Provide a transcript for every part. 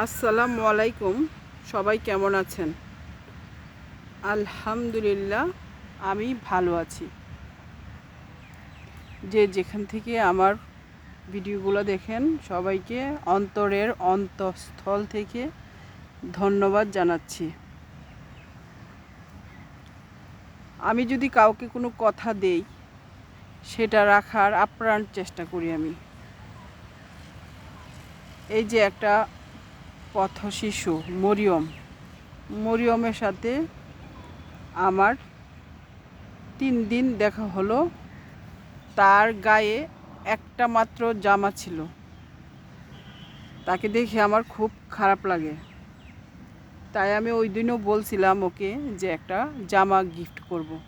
আসসালামু আলাইকুম। সবাই কেমন আছেন? আলহামদুলিল্লাহ, আমি ভালো আছি। যে যেখান থেকে আমার ভিডিওগুলো দেখেন, সবাইকে অন্তরের অন্তঃস্থল থেকে ধন্যবাদ জানাচ্ছি। আমি যদি কাউকে কোনো কথা দেই, সেটা রাখার আপ্রাণ চেষ্টা করি আমি। এই যে একটা পথ শিশু মরিয়ম। মরিয়মের সাথে আমার তিন দিন দেখা হলো। তার গায়ে একটা মাত্র জামা ছিল। তাকে দেখে আমার খুব খারাপ লাগে। তাই আমি ওই দিনও বলছিলাম ওকে যে একটা জামা গিফট করব।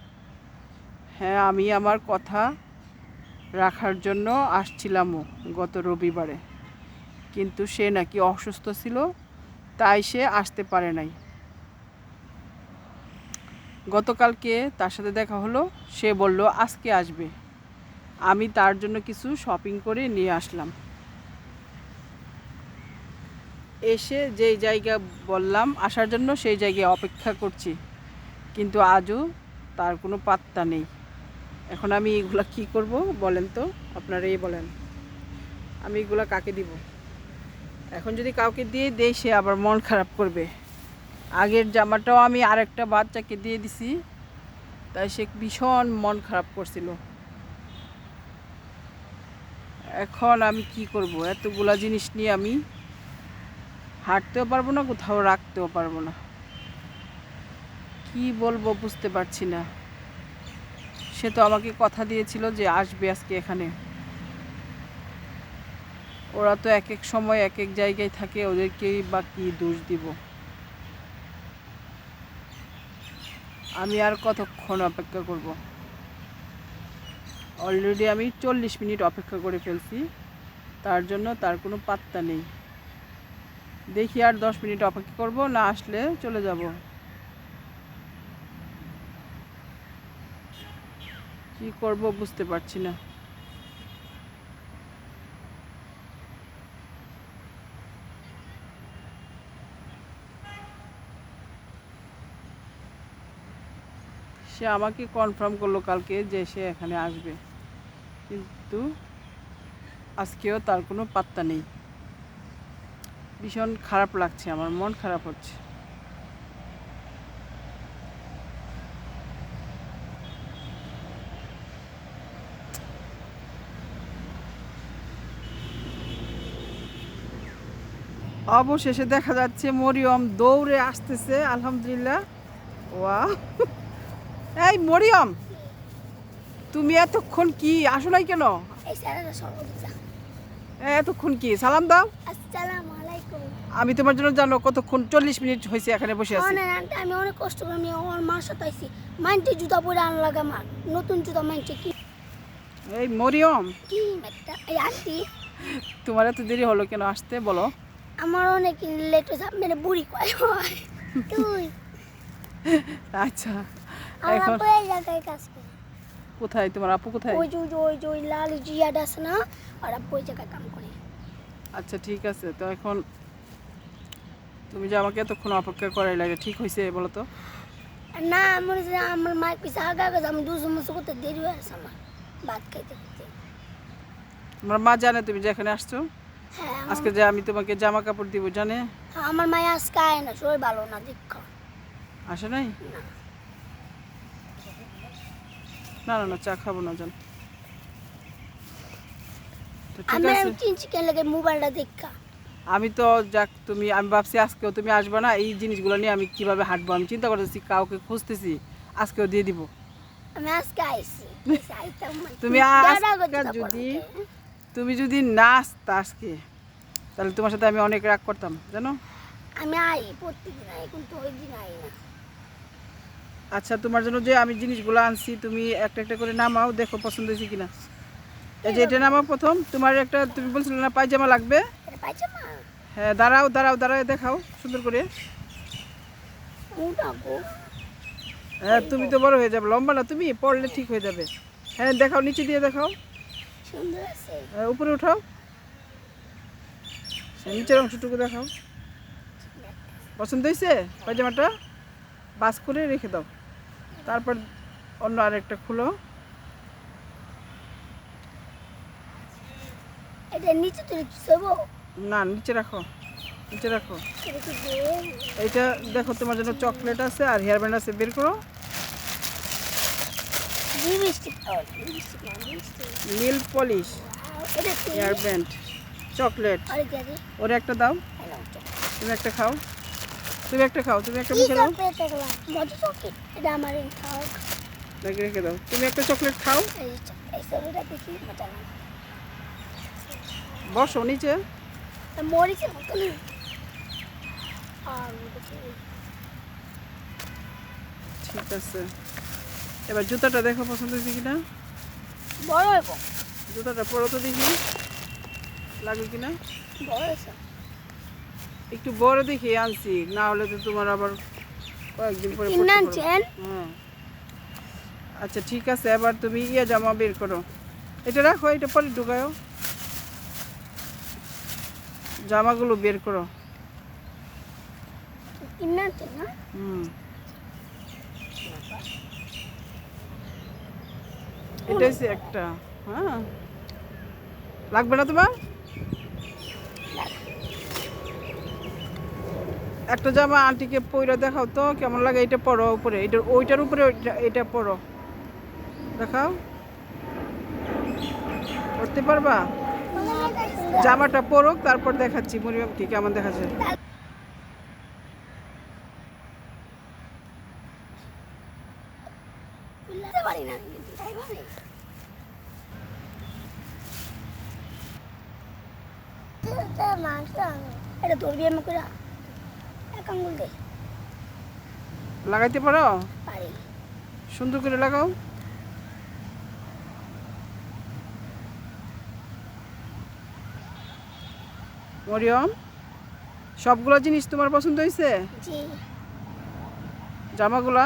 হ্যাঁ আমি আমার কথা রাখার জন্য আসছিলামও গত রবিবারে। কিন্তু সে নাকি অসুস্থ ছিল। তাই সে আসতে পারে নাই। গতকালকে তার সাথে দেখা হলো, সে বলল, আজকে আসবে। আমি তার জন্য কিছু শপিং করে নিয়ে আসলাম। এসে যেই জায়গা বললাম, আসার জন্য সেই জায়গায় অপেক্ষা করছি। কিন্তু আজও তার কোনো পাত্তা নেই। এখন আমি এগুলা কি করব বলেন তো? আপনারাই বলেন। আমি এগুলা কাকে দিব? এখন যদি কাউকে দিয়ে দেই, সে আবার মন খারাপ করবে। আগের জামাটাও আমি আরেকটা বাচ্চাকে দিয়ে দিছি, তাই সে ভীষণ মন খারাপ করছিল। এখন আমি কি করব? এতগুলা জিনিস নিয়ে আমি হাঁটতেও পারব না, কোথাও রাখতেও পারব না। কি বলব বুঝতে পারছি না। সে তো আমাকে কথা দিয়েছিল যে আসবে আজকে এখানে। ওরা তো এক এক সময় এক এক জায়গায় থাকে, ওদেরকেই বা কী দোষ দিব? আমি আর কতক্ষণ অপেক্ষা করব? অলরেডি আমি চল্লিশ মিনিট অপেক্ষা করে ফেলছি, তার জন্য তার কোনো পাত্তা নেই। দেখি আর দশ মিনিট অপেক্ষা করব, না আসলে চলে যাব। কি করব বুঝতে পারছি না। সে আমাকে কনফার্ম করল কালকে যে সে এখানে আসবে। কিন্তু আজকেও তার কোনো পাত্তা নেই। ভীষণ খারাপ লাগছে, আমার মন খারাপ হচ্ছে। অবশেষে দেখা যাচ্ছে মরিয়ম দৌড়ে আসতেছে, আলহামদুলিল্লাহ। ওয়া এই মরিয়ম। তুমি এতক্ষণ কি? আসো নাই কেন? এতক্ষণ কি? সালাম দাও। আমি তোমার জন্য জানো কতক্ষণ চল্লিশ মিনিট হয়েছে এখানে বসে আছি। আমি অনেক কষ্ট করে আমি আমার মার সাথে আইছি। মাইন্টে জুতা পরে আন লাগা মার নতুন জুতা মাইন্টে কি? এই মরিয়ম। কি এই আন্টি। তোমার এত দেরি হলো কেন? আসতে বলো। আমার অনেক লেট হয়েছে মেরে বুড়ি কয় হয়? তুই। আচ্ছা। এখন কোথায়? তোমার আপু কোথায়? ওই যে ওই যে ওই লাল জিয়াটা আছে না আর আপু ওই জায়গায় কাম করে। আচ্ছা ঠিক আছে। তো এখন তুমি যে আমাকে এতক্ষণ অপেক্ষা করাই লাগে ঠিক হয়েছে বলো তো? না আমার যে আমার মায়ের পিছে আগা আগা আমি দুশো মুসো করতে দেরি হয়ে আছে আমার ভাত খাইতে খাইতে। আমার মা জানে তুমি যে এখানে আসছো? হ্যাঁ আজকে যে আমি তোমাকে জামা কাপড় দিব জানে? হ্যাঁ, আমার মায়ের আজকে আয় না শরীর ভালো না দীক্ষা আসে নাই? না না না চা খাব না জান। আমি তো যাক তুমি আমি ভাবছি আজকেও তুমি আসবে না এই জিনিসগুলো নিয়ে আমি কীভাবে হাঁটবো আমি চিন্তা করতেছি কাউকে খুঁজতেছি আজকেও দিয়ে দিব। আমি আজকে আইছি। তুমি আজকে যদি তুমি যদি না আসতা আজকে তাহলে তোমার সাথে আমি অনেক রাগ করতাম জানো? আমি আই প্রত্যেকদিন আই কিন্তু ওই দিন আই না। আচ্ছা তোমার জন্য যে আমি জিনিসগুলো আনছি তুমি একটা একটা করে নামাও দেখো পছন্দ হয়েছে কিনা। এই যে এটা নামাও প্রথম। তোমার একটা তুমি বলছিলে না পায়জামা লাগবে? হ্যাঁ দাঁড়াও দাঁড়াও দাঁড়াও দেখাও সুন্দর করে। হ্যাঁ তুমি তো বড় হয়ে যাবে লম্বা না তুমি পড়লে ঠিক হয়ে যাবে। হ্যাঁ দেখাও নিচে দিয়ে দেখাও। হ্যাঁ, উপরে উঠাও। নিচের অংশটুকু দেখাও। পছন্দ হয়েছে পায়জামাটা? বাস করে রেখে দাও। তারপর অন্য আরেকটা খুলো। এটা নিচে তুলে না নিচে রাখো নিচে রাখো। এটা এইটা দেখো তোমার জন্য চকলেট আছে আর হেয়ার ব্যান্ড আছে বের করো। নীল পলিশ হেয়ার ব্যান্ড চকলেট। ওরে একটা দাও। তুমি একটা খাও। তুমি একটা খাও তুমি একটা মুখে দাও। রেখে তুমি একটা চকলেট খাও। বসো নিচে। মরিচের ঠিক আছে। এবার জুতাটা দেখো পছন্দ হয়েছে কিনা? বড় জুতাটা পরো তো দেখি। লাগবে কিনা? বড় একটু বড় দেখি আনছি না হলে তো তোমার আবার কয়েকদিন পরে? হ্যাঁ। আচ্ছা ঠিক আছে এবার তুমি ইয়ে জামা বের করো। এটা রাখো এটা পরে ঢুকায়ও। জামাগুলো বের করো। হুম। এটা হচ্ছে একটা হ্যাঁ। লাগবে না তোমার? একটা জামা আন্টিকে পইরা দেখাও তো, কেমন লাগে এটা পরো উপরে। এটা ওইটার উপরে এটা পরো। দেখাও। করতে পারবা? জামাটা পরুক, তারপর দেখাচ্ছি। মরিয়মকে কেমন দেখাচ্ছে? এটা ধরবি আমি করে আঙ্গুল লাগাইতে পারো? পারি। সুন্দর করে লাগাও। মরিয়ম সবগুলো জিনিস তোমার পছন্দ হয়েছে জামাগুলা?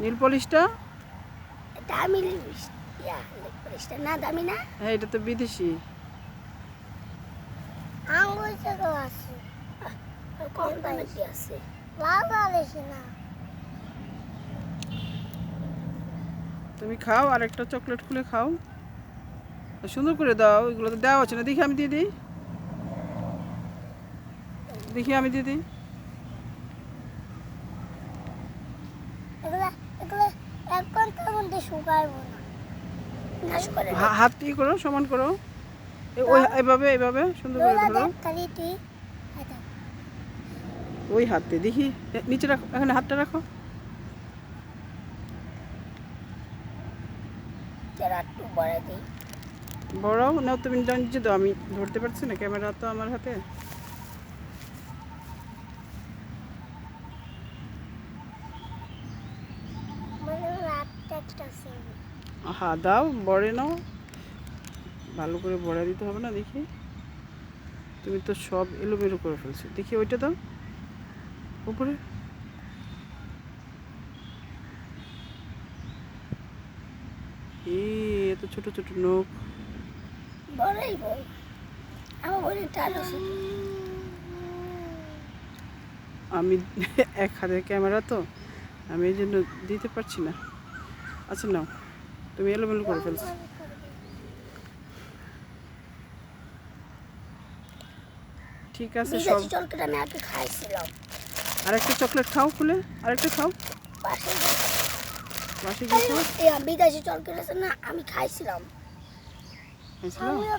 নীল পলিশটা? দামি লিপস্টিক লিপস্টিক না দামি না? হ্যাঁ এটা তো বিদেশি। আঙ্গুল আছে। কম দামে কি আছে লাল বেশি না তুমি খাও আর একটা চকলেট খুলে খাও। সুন্দর করে দাও এগুলো তো দেওয়া হচ্ছে না? দেখি আমি দিয়ে দিই। দেখি আমি দিয়ে দিই। হাত ই করো সমান করো। এ- ওই এভাবে এভাবে সুন্দর করে ধরো। ওই হাতে দেখি নিচে রাখো এখানে হাতটা রাখো। বড়াও না তুমি নিচে দাও আমি ধরতে পারছি না ক্যামেরা তো আমার হাতে। মানে হা দাও বড়ে নাও। ভালো করে বড়া দিতে হবে না দেখি। তুমি তো সব এলোমেলো করে ফেলছো। দেখি ওইটা দাও। উপরে? এই এত ছোট ছোট নখ। বড়ই আমার আমি এক হাতে ক্যামেরা তো আমি এই জন্য দিতে পারছি না। আচ্ছা নাও তুমি এলোমেলো করে ফেলছো। ঠিক আছে সব চলকেটা আমি আগে খাইছিলাম। আরেকটা চকলেট খাও খুলে আরেকটা খাও। বাসি বিদেশি চলকেট আছে না আমি খাইছিলাম।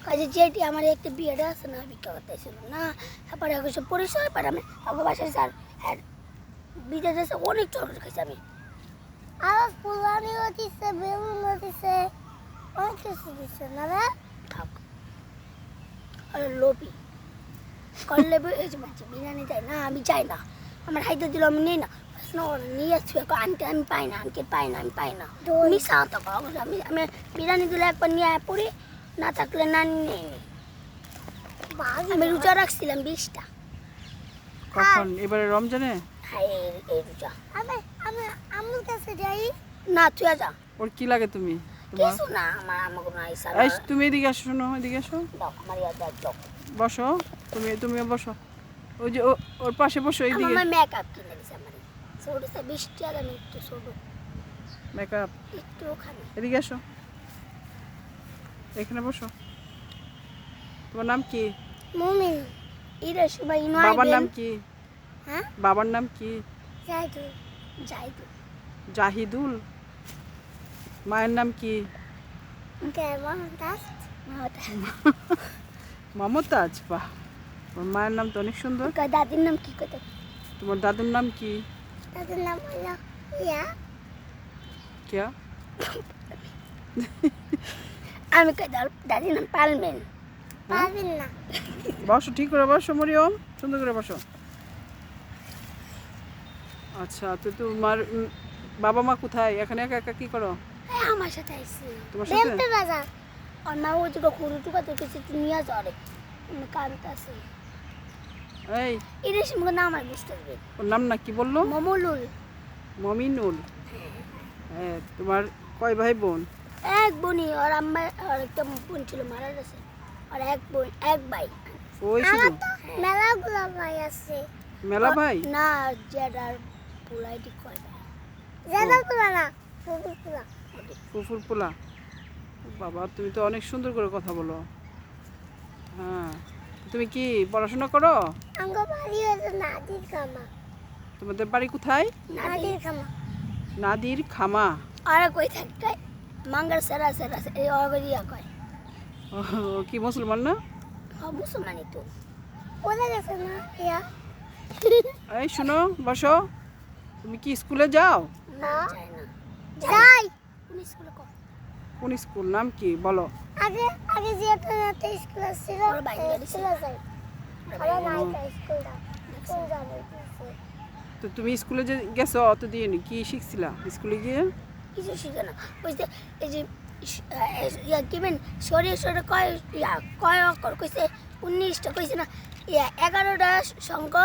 খাইছিল? যেটি আমার একটা বিয়েটা আছে না ভিক্ষা করতে ছিল না। তারপরে কিছু পরিচয় পারে আমি আমার বাসায় স্যার বিদেশে এসে অনেক চকলেট খাইছি আমি। আর ফুলানিও দিচ্ছে বেলুনও দিচ্ছে অনেক কিছু দিচ্ছে না রে? থাক। আরে লোভি। করলে এই যে বলছে বিরিয়ানি যাই না আমি যাই না। আমার হাইতে দিল আমি নেই না। নিয়ে আনতে আমি পাই না আনতে পাই না আমি পাই না। মিশা তো আমি আমি বিরিয়ানি দিলে একবার নিয়ে পড়ি না থাকলে না নিয়ে। আমি রোজা রাখছিলাম বিশটা। কখন? এবারে রমজানে? এই রোজা। আমি আমি আমার কাছে যাই। না তুই যা। ওর কি লাগে তুমি? কিছু না আমার তুমি এদিকে আসো শোনো এদিকে আসো। দাও আমার দাও দাও। বসো তুমি তুমিও বসো। ওই যে ওর পাশে বসো এইদিকে। আমার মেকআপ কিনে দিছে আমার। ছোট সে বৃষ্টি আর আমি একটু ছোট। মেকআপ একটু ওখানে। এদিকে এখানে বসো। তোমার নাম কি? মুমিন। সবাই নয় বাবার নাম কি? হ্যাঁ? বাবার নাম কি? যাইতো যাইতো জাহিদুল? মায়ের নাম কি? দাস মমতাজ? বাহ। তোমার মায়ের নাম তো অনেক সুন্দর। দাদির নাম কি কথা তোমার দাদুর নাম কি? দাদির নাম হলো ইয়া কে আমি কই দাদির নাম পালমেন পালমেন না। বসো ঠিক করে বসো মরিয়ম। সুন্দর করে বসো। আচ্ছা তো তোমার বাবা মা কোথায়? এখানে একা একা কি করো? আমার সাথে আইসি। তোমার সাথে? বাজার। আর মা ওই যে খুঁড়ু টুকা থেকে কিছু নিয়ে কামতে আছে এই। এটা সঙ্গে নাম আর বুঝতে ওর নাম না কি বলল? মমলুল মমিনুল। হ্যাঁ তোমার কয় ভাই বোন? এক বোনই আর আম্মা আর একটা বোন ছিল মারা গেছে। আর এক বোন এক ভাই। ওই শুধু? মেলাগুলো ভাই আছে। মেলা ভাই? না জেডার পুরাইটি কয় জেডার পুরা না ফুফুর পুরা ফুফুর পোলা বাবা তুমি তো অনেক সুন্দর করে কথা বলো। হ্যাঁ। তুমি কি পড়াশোনা করো? তোমাদের বাড়ি কোথায়? নাদির খামা। নাদির খামা। আর কই থাকে মাঙ্গার সেরা সেরা এই অগরিয়া কয়। ও, কি মুসলমান না? হ্যাঁ মুসলমানই তো। কোথায় গেছে না ইয়া এই শোনো বসো। তুমি কি স্কুলে যাও? না। যাই। কোন স্কুলে কোন স্কুল? নাম কি? বলো। আগে আগে যে একটা একটা স্কুল ছিল ওর বাইরে ছিল যাই আরে নাই তা স্কুলটা। স্কুল যাব তো তুমি স্কুলে যে গেছো অতদিন কি শিখছিলা স্কুলে গিয়ে? কিছু শিখে না। ওই যে এই যে ইয়া কিবেন সরে সরে কয় ইয়া কয় অক্ষর কইছে? উনিশটা কইছে না? ইয়া এগারোটা সংখ্য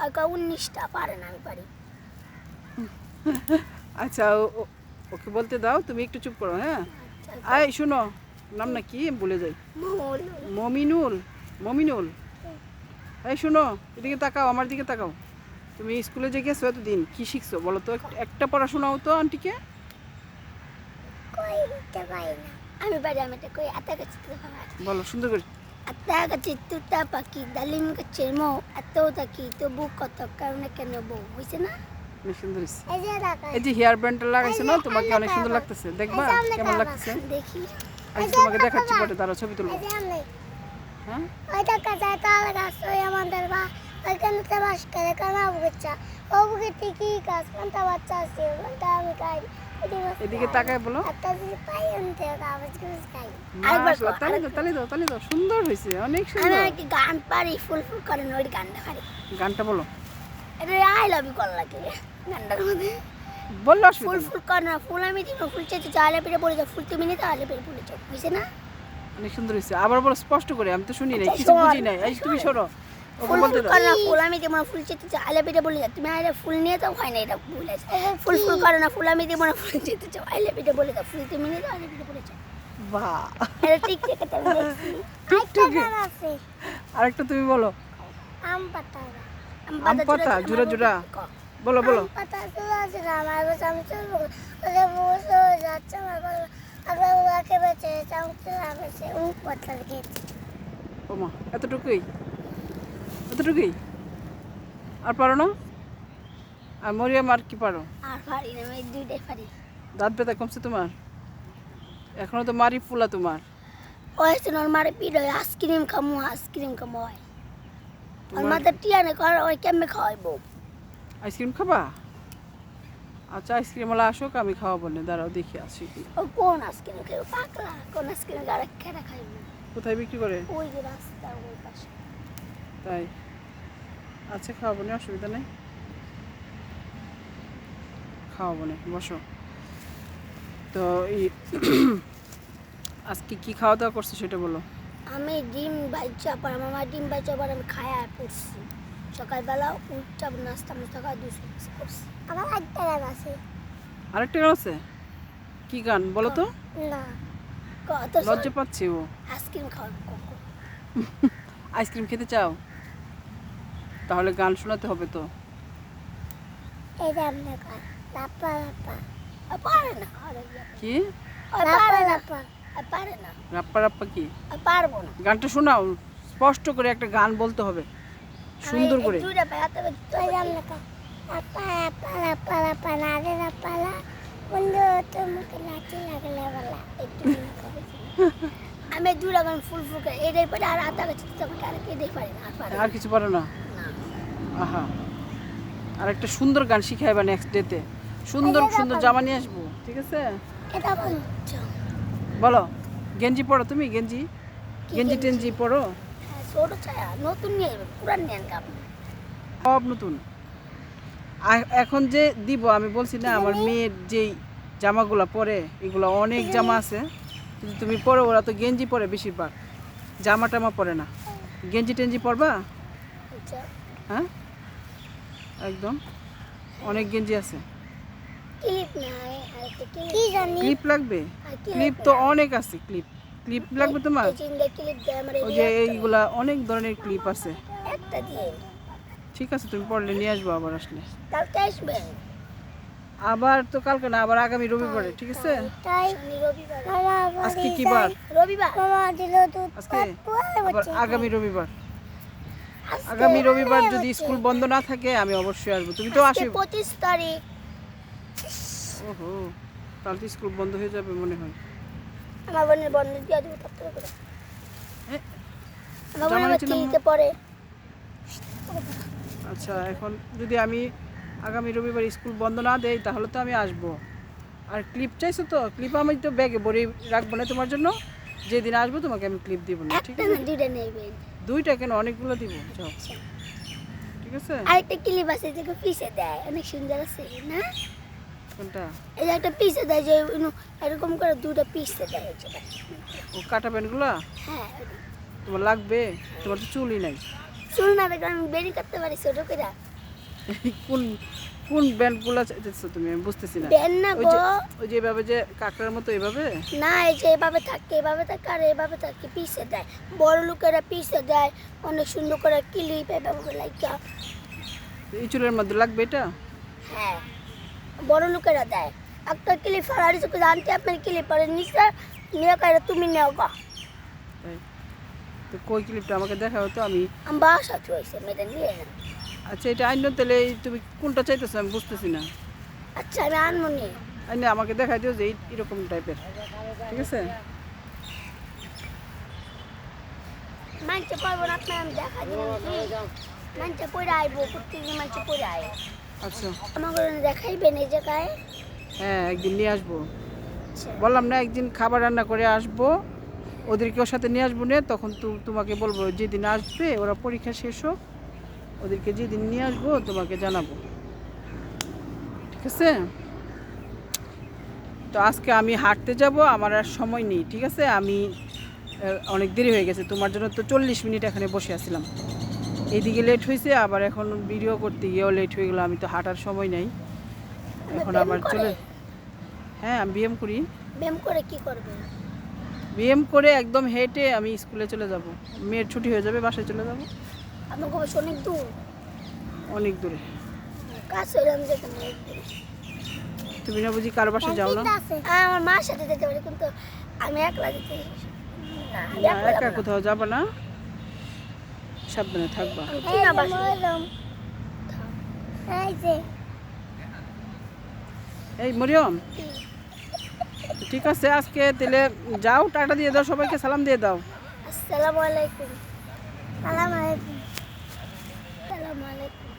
আর কয় উনিশটা পারে না আমি পারি। আচ্ছা ও- ও- ওকে বলতে দাও তুমি একটু চুপ করো হ্যাঁ? এই শোনো নাম না কি ভুলে যাই? মমিনুল মমিনুল। এই শোনো এদিকে তাকাও আমার দিকে তাকাও। তুমি স্কুলে যে গেছো এতদিন কি শিখছো? বলো তো একটা পড়াশোনাও তো আন্টিকে? আমি তো কই? আতা গাছ বলো সুন্দর করে। আতা গাছে তুতা পাখি ডালিম গাছের মৌ এত থাকি তবু কত কারণে কেন বউ? হয়েছে না? অনেক সুন্দর হয়েছে। এই যে হেয়ার ব্যান্ডটা লাগাইছো না তোমাকে অনেক সুন্দর লাগতেছে। দেখবা কেমন লাগতেছে? দেখি। আজ তোমাকে দেখাচ্ছি পরে তারা ছবি তুলবো। হ্যাঁ? ওইটা কাছে তাল গাছ ওই আমাদের বা ওইখানে তো বাস করে কানা বুকেচ্ছা ও বুকে ঠিকই গাছ কান্তা বাচ্চা আছে ওটা আমি খাই। এদিকে তাকায় বলো। সুন্দর হয়েছে অনেক সুন্দর। গান পারি ফুল ফুল করে ওই গানটা পারি গানটা বলো। এটা আই লাভ ইউ কল লাগে। বলল ফুল ফুল কর না ফুল আমি দিব ফুল চেতে চালে পেটে পড়ে যাও ফুল তুমি নিতে আলে পেটে পড়ে যাও হয়েছে না? অনেক সুন্দর হয়েছে আবার বলো স্পষ্ট করে আমি তো শুনি নাই কিছু বুঝি নাই। এই তুমি সরো ফুল ফুল দাও। না ফুল আমি দিব ফুল চেতে বলে যাও। তুমি ফুল নিয়ে যাও হয় না এটা ভুল আছে। ফুল ফুল করো না ফুল আমি দিব না ফুল চেতে চাও আলে পেটে বলে যাও ফুল তুমি যাও। বাহ। এটা ঠিক আছে আরেকটা তুমি বলো। আম পাতা আম পাতা, জোড়া জোড়া। বলো বলো। ওরে ওমা এতটুকুই? এতটুকুই? আর পারো না? আর মরিয়াম আর কি পারো? আর পারি না আমি দুইটাই পারি। দাঁত ব্যথা কমছে তোমার? এখনও তো মারি ফুলা তোমার। মারে পিড হয় আইসক্রিম খামু আইসক্রিম খামু হয়। আর তোমার মাথা টিয়ানে কর ওই কেমনে খাওয়াইবো আইসক্রিম খাবা? আচ্ছা আইসক্রিম ওলা আসুক আমি খাওয়াবো না। দাঁড়াও দেখি আসি কি। কোন আইসক্রিম খাইবো পাকলা কোন আইসক্রিম গাড়া খেটা খাইবো? কোথায় বিক্রি করে? ওই যে রাস্তা ওই পাশে। তাই। আচ্ছা খাওয়াবো না অসুবিধা নেই। খাওয়াবো না বসো। তো এই আজকে কি খাওয়া দাওয়া করছ সেটা বলো। আমি ডিম বাচ্চা পর আমার ডিম বাচ্চা পর আমি খায়া পড়ছি। সকালবেলা উঠটা নাস্তা মাস্তা খাওয়া দুশো করছি। আমার একটা গান আছে। আরেকটা গান আছে? কি গান? বলো তো। না। কত লজ্জা পাচ্ছি ও। আইসক্রিম খাওয়াবো আইসক্রিম খেতে চাও? তাহলে গান শোনাতে হবে তো। কি? রাপ্পা রাপ্পা কি? আর পারব না। গানটা শোনাও। স্পষ্ট করে একটা গান বলতে হবে। সুন্দর করে। আমি গান ফুল ফুল করে এটাই পরে আর আতা গাছ তোমাকে আর এটাই পারি না আর পারি কিছু পারো না? আহা। আর একটা সুন্দর গান শিখাইবা নেক্সট ডেতে সুন্দর সুন্দর জামা নিয়ে আসব ঠিক আছে? এটা বলো। গেঞ্জি পড়ো তুমি গেঞ্জি? গেঞ্জি টেঞ্জি পড়ো হ্যাঁ, ছোট ছায়া নতুন নিয়ে যাবে পুরান নিয়ে আনকাম সব নতুন। এখন যে দিব আমি বলছি না আমার মেয়ের যেই জামাগুলো পরে এগুলো অনেক জামা আছে। কিন্তু তুমি পরো ওরা তো গেঞ্জি পরে বেশিরভাগ। জামা টামা পরে না। গেঞ্জি টেঞ্জি পরবা? আচ্ছা। হ্যাঁ? একদম। অনেক গেঞ্জি আছে। ক্লিপ লাগবে? ক্লিপ তো অনেক আছে ক্লিপ। ক্লিপ লাগবে তোমার? ওই যে এইগুলা অনেক ধরনের ক্লিপ আছে। ঠিক আছে তুমি পড়লে নিয়ে আসব আবার আসলে। কালকে আসবেন আবার তো কালকে না আবার আগামী রবিবারে ঠিক আছে? আজকে কি বার? রবিবার আজকে আবার আগামী রবিবার। আগামী রবিবার যদি স্কুল বন্ধ না থাকে আমি অবশ্যই আসব। তুমি তো আসবে। পঁচিশ তারিখ। ওহো তাহলে তো স্কুল বন্ধ হয়ে যাবে মনে হয়। আমার বোনের বন্ধ দিয়ে দেবো তাড়াতাড়ি করে আমার বোনের নিচে নামো। আচ্ছা এখন যদি আমি আগামী রবিবার স্কুল বন্ধ না দেই তাহলে তো আমি আসব। আর ক্লিপ চাইছো তো? ক্লিপ আমি তো ব্যাগে ভরে রাখব না তোমার জন্য। যেদিন আসব তোমাকে আমি ক্লিপ দিব না ঠিক আছে? দুইটা নেবেন দুইটা কেন? অনেকগুলো দিব যাও। ঠিক আছে? আরেকটা ক্লিপ আছে যেটা পিসে দেয় অনেক সুন্দর আছে না? কোনটা? এই একটা পিসে দেয় যে এরকম করে দুটো পিসে দেয় ও কাটা প্যান্টগুলো? হ্যাঁ। তোমার লাগবে? তোমার তো চুলই নাই। চুল না দেখলে আমি বেরি করতে পারি ছোট করে কোন কোন ব্যান্ডগুলো চাইতেছো তুমি? আমি বুঝতেছি না। দেন না গো ওই যে এভাবে যে কাকড়ার মতো এভাবে? না এই যে এভাবে থাকে এভাবে থাকে আর এভাবে থাকে পিসে দেয়। বড় লোকেরা পিসে দেয় অনেক সুন্দর করে ক্লিপ এভাবে লাইকা। এই চুলের মধ্যে লাগবে এটা? হ্যাঁ। বড় লোকেরা দেয়। একটা ক্লিপ ফারারি চোখে জানতে আপনার ক্লিপ পরে নিচে নিয়ে করে তুমি নেও গা। তো কই ক্লিপটা আমাকে দেখাও তো আমি। আমি বাসা চলছে মেয়েটা নিয়ে না আচ্ছা এটা আইন তাহলে তুমি কোনটা চাইতেছো আমি বুঝতেছি না। আচ্ছা আমি আনব নি আইনে আমাকে দেখাই দিও যে এরকম টাইপের। ঠিক আছে? মানছে পারব না আপনার আমি দেখা দিলাম। মানছে পরে আইবো প্রত্যেকদিন মানছে পরে আয় আচ্ছা। আমাকে দেখাইবেন এই জায়গায়? হ্যাঁ একদিন নিয়ে আসব। আচ্ছা। বললাম না একদিন খাবার রান্না করে আসব। ওদেরকে ওর সাথে নিয়ে আসব না তখন তো তোমাকে বলব যেদিন আসবে ওরা পরীক্ষা শেষ হোক ওদেরকে যেদিন নিয়ে আসব তোমাকে জানাব। ঠিক আছে? তো আজকে আমি হাঁটতে যাব আমার আর সময় নেই ঠিক আছে? আমি অনেক দেরি হয়ে গেছে তোমার জন্য তো চল্লিশ মিনিট এখানে বসে আছিলাম। এইদিকে লেট হয়েছে আবার এখন ভিডিও করতে গিয়েও লেট হয়ে গেলো আমি তো হাঁটার সময় নেই। এখন আবার চলে হ্যাঁ আমি বিএম করি। ব্যায়াম করে কি করবে? বিএম করে একদম হেঁটে আমি স্কুলে চলে যাব। মেয়ের ছুটি হয়ে যাবে বাসায় চলে যাব। অবশ্য অনেক দূর। অনেক দূরে। যেখানে তুমি না বুঝি কার বাসায় যাও না? আমার মার সাথে যেতে পারি কিন্তু আমি একলা যেতে একা কোথাও যাবে না। সাবধানে থাকবা। এই মরিয়ম। ঠিক আছে আজকে তাহলে যাও টাটা দিয়ে দাও সবাইকে সালাম দিয়ে দাও। আসসালামু আলাইকুম। সালাম আলাইকুম। সালাম আলাইকুম।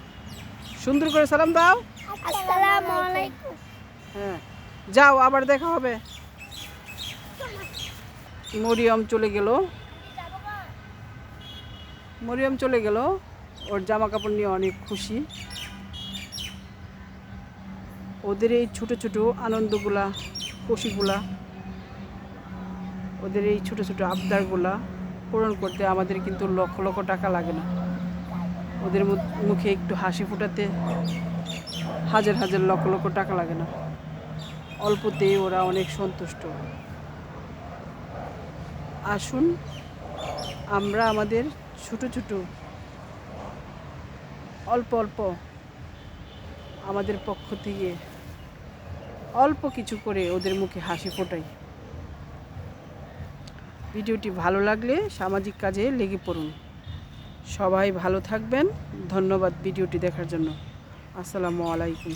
সুন্দর করে সালাম দাও। আসসালামু আলাইকুম। হ্যাঁ যাও আবার দেখা হবে। মরিয়ম চলে গেল। মরিয়ম চলে গেল। ওর জামা কাপড় নিয়ে অনেক খুশি। ওদের এই ছোট ছোট আনন্দগুলা, খুশিগুলা, ওদের এই ছোট ছোট আবদারগুলা পূরণ করতে আমাদের কিন্তু লক্ষ লক্ষ টাকা লাগে না। ওদের মুখে একটু হাসি ফোটাতে হাজার হাজার লক্ষ লক্ষ টাকা লাগে না। অল্পতেই ওরা অনেক সন্তুষ্ট। আসুন, আমরা আমাদের ছোট ছোট। অল্প অল্প। আমাদের পক্ষ থেকে অল্প কিছু করে ওদের মুখে হাসি ফোটাই। ভিডিওটি ভালো লাগলে সামাজিক কাজে লেগে পড়ুন। সবাই ভালো থাকবেন। ধন্যবাদ ভিডিওটি দেখার জন্য। আসসালামু আলাইকুম।